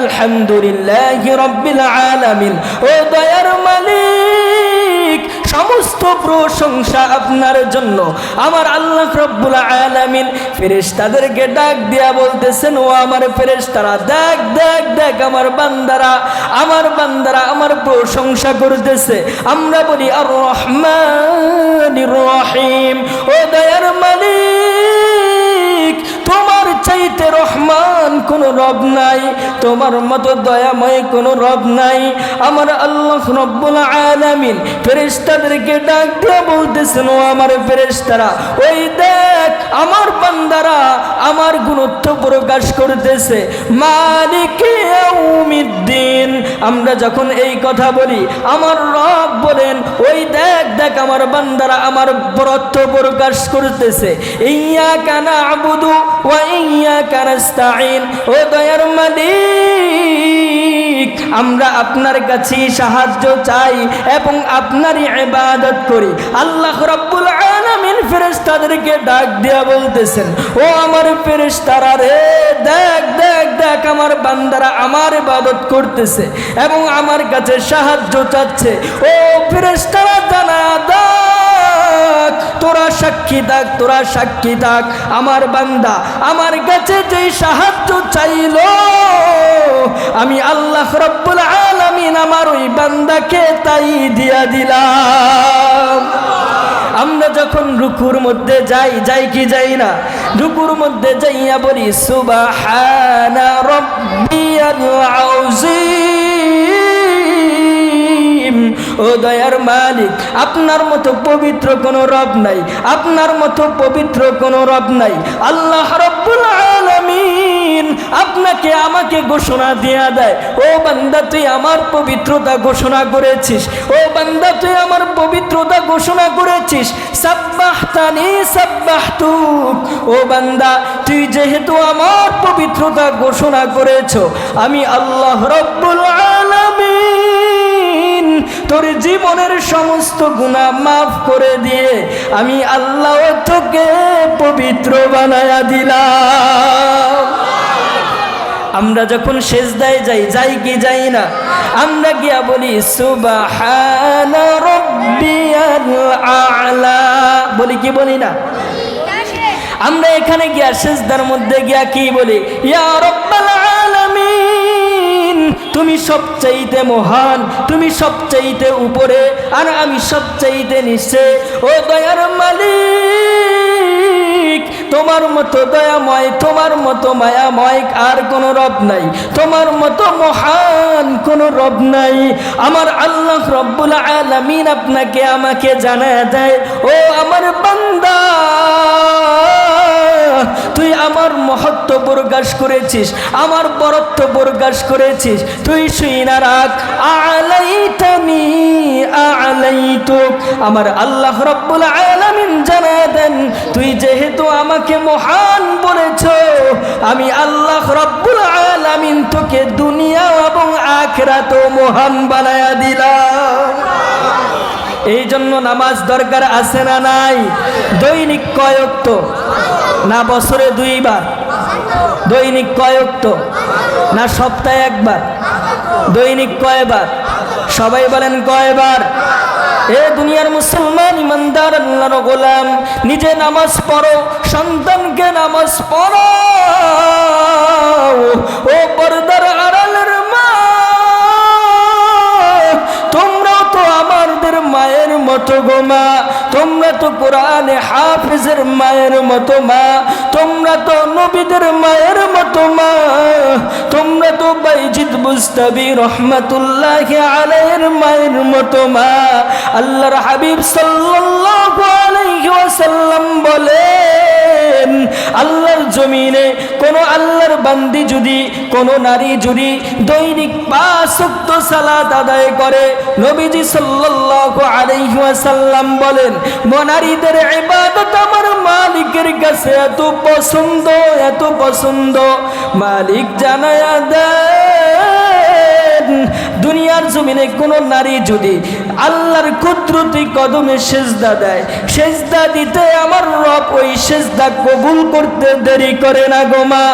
আলহামদুলিল্লাহ রব্বিল আলামিন। ও দয়ার মালিক, সমস্ত প্রশংসা আপনার জন্য। আমার আল্লাহ রব্বুল আলামিন ফেরেশতাদেরকে ডাক দিয়া বলতেছেন, ও আমার ফেরেশতারা, দেখ দেখ দেখ আমার বান্দারা আমার বান্দারা আমার প্রশংসা করতেছে। আমরা বলি আর রহমানির রহিম। রব নাই, তোমার মতো দয়াময় কোন রব নাই। আমার আল্লাহ রব্বুল আলামিন ফেরেশতাদেরকে ডাক বলতেছেন, ও আমার ফেরেশতারা, ওই দেখ, আমার বান্দারা আমার গুরুত্ব প্রকাশ করতেছে। মালিক ইয়াউমিদ্দিন। আমরা যখন এই কথা বলি, আমার রব বলেন, ওই দেখ দেখ, আমার বান্দারা আমার বরত্ব প্রকাশ করতেছে। ইয়া কানা আবুদু ওয়া ইয়া কানাস্তাইন ও দয়ার মালিক, আমরা আপনার কাছে সাহায্য চাই এবং আপনারই ইবাদত করি। আল্লাহ রাব্বুল আলামিন ফেরেশতাদেরকে ডাক দিয়া বলতেছেন, ও আমার ফেরেশতারা রে, দেখ দেখ দেখ, আমার বান্দারা আমার ইবাদত করতেছে এবং আমার কাছে সাহায্য চাচ্ছে। ও ফেরেশতারা সাক্ষী থাক, তোরা সাক্ষী থাক। আমার বান্দা, আমার কাছে যে সাহায্য চাইল, আমি আল্লাহ রব্বুল আলামিন আমার ওই বান্দাকে তাই দিয়া দিলাম। আমরা যখন রুকুর মধ্যে যাই যাই কি যাই না, রুকুর মধ্যে যাইয়া বলি, সুবাহানা রব্বিয়াল আউজিম ও দয়ার মালিক, আপনার মতো পবিত্র কোনো রব নাই, আপনার মতো পবিত্র কোনো রব নাই। আল্লাহ রব্বুল আলামিন আপনাকে আমাকে ঘোষণা দেয়া দেয়, ও বান্দা, তুই আমার পবিত্রতা ঘোষণা করেছিস, ও বান্দা, তুই আমার পবিত্রতা ঘোষণা করেছিস, সাব্বাহতানি সাব্বাহতুক, ও বান্দা, তুই যেহেতু আমার পবিত্রতা ঘোষণা করেছ, আমি আল্লাহ রব্বুল আলামিন তোর জীবনের সমস্ত গুণা মাফ করে দিয়ে আমি আল্লাহ তোকে পবিত্র বানায়া দিলাম। আমরা যখন সেজদায় যাই যাই কি যাই না, আমরা গিয়া বলি আ'লা। বলি কি বলি না? আমরা এখানে গিয়া সেজদার মধ্যে গিয়া কি বলি? ইয়া রব্বাল তুমি সবচাইতে মহান, তুমি সবচাইতে উপরে, আর আমি সবচাইতে নিচে। ও দয়ার মালিক, তোমার মতো দয়াময়, তোমার মতো মায়াময় আর কোনো রব নাই। তোমার মতো মহান কোনো রব নাই। আমার আল্লাহ রব্বুল আলামিন আপনাকে আমাকে জানা দেয়। ও আমার বান্দা তুই আমার মহত্ব প্রকাশ করেছিস, আমার বরত্ব প্রকাশ করেছিস। তুই শুই না রাখ আলাইতানি, আলাইতু। আমার আল্লাহ রব্বুল আলামিন জানা দেন, তুই যেহেতু আমাকে মহান বলেছ, আমি আল্লাহ রব্বুল আলামিন তোকে দুনিয়া এবং আখরাত মহান বানায়া দিলাম। এই জন্য নামাজ দরকার আছে না নাই? দৈনিক কয়ক্ত না বছরে দুইবার। দৈনিক কয়ক্ত না সপ্তাহে একবার। দৈনিক কয়বার? সবাই বলেন কয়বার? এ দুনিয়ার মুসলমান, ইমানদার, আল্লাহর গোলাম, নিজে নামাজ পড়ো, সন্তানকে নামাজ পড়ো ও পর্দার আড়ালের তোমরা তো কোরআনে হাফিজের মায়ের মতো মা, তোমরা তো নবীদের মায়ের মতো মা, তোমরা তো বাইজিদ মুস্তাবি রহমাতুল্লাহ আলের মায়ের মতো মা। আল্লাহর হাবিব সাল্লাল্লাহু আলাইহি ওয়াসাল্লাম বলেন, আল্লাহর জমিনে কোন আল্লাহর বান্দি যদি, কোন নারী যদি দৈনিক পাঁচ সালাত আদায় করে, নবীজি সাল্লাল্লাহু আলাইহি ওয়াসাল্লাম বলেন নারীদের ইবাদত আমার মালিকের কাছে এত পছন্দ এত পছন্দ। মালিক জানায়া দেন দুনিয়ার জমিনে কোনো নারী যদি আল্লাহর কুদরতি কদমে সেজদা দেয়, সেজদা দিতে আমার রব ওই সেজদা কবুল করতে দেরি করে না গোমা